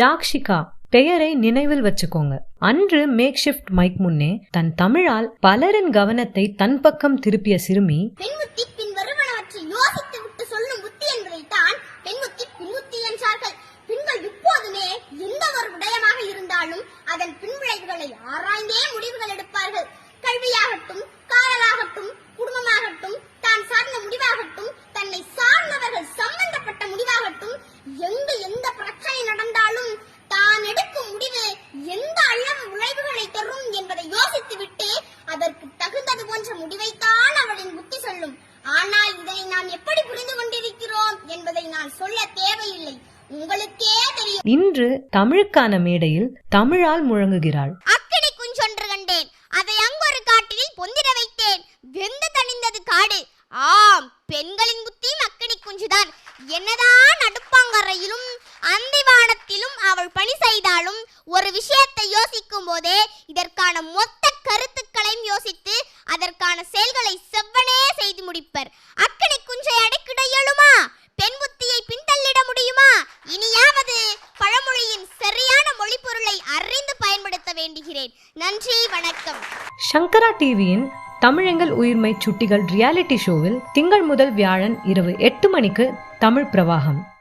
ஜாக்ஷிகா பெயரை நினைவில் வச்சுக்கோங்க. அன்று மேக் ஷிஃப்ட் மைக் முன்னே தன் தமிழால் பலரின் கவனத்தை தன் பக்கம் திருப்பிய சிறுமி என்றார்கள். எந்த ஒரு இருந்தாலும் அதன் பின்விளைவுகளை ஆராய்ந்தே முடிவுகள் எடுப்பார்கள். கல்வியாகட்டும் போன்ற முடிவைத்தான் அவளின் புத்தி சொல்லும். ஆனால் இதனை நாம் எப்படி புரிந்து கொண்டிருக்கிறோம் என்பதை நான் சொல்ல தேவையில்லை. உங்களுக்கே தெரியும். இன்று தமிழுக்கான மேடையில் தமிழால் முழங்குகிறாள். அக்கடி குஞ்சொன்று கண்டேன். அதை அங்கொரு காட்டில் பொந்திட வைத்தேன். வெந்து தணிந்தது காடு. ஆம் பெண்களின் புத்தியும் அக்கடி குஞ்சுதான். என்னதான் அடுப்பாங்கரையிலும் அந்திவானத்திலும் அவள் பணி செய்தாலும் ஒரு விஷயத்தை யோசிக்கும் போதே இதற்கான மொத்த கருத்துக்களையும் யோசித்து அதற்கான செயல்களை செவ்வனே செய்து முடிப்பர். அக்கனை குஞ்சை அடைக்கிட இயலுமா? பெண் புத்தியை பின்தள்ளிட முடியுமா? இனியாவது பழமொழியின் சரியான மொழிப்பொருளை அறிந்து பயன்படுத்த வேண்டுகிறேன். நன்றி வணக்கம். சங்கரா டிவியின் தமிழெங்கள் உயிர்மை சுட்டிகள் ரியாலிட்டி ஷோவில் திங்கள் முதல் வியாழன் இரவு எட்டு மணிக்கு தமிழ் பிரவாகம்.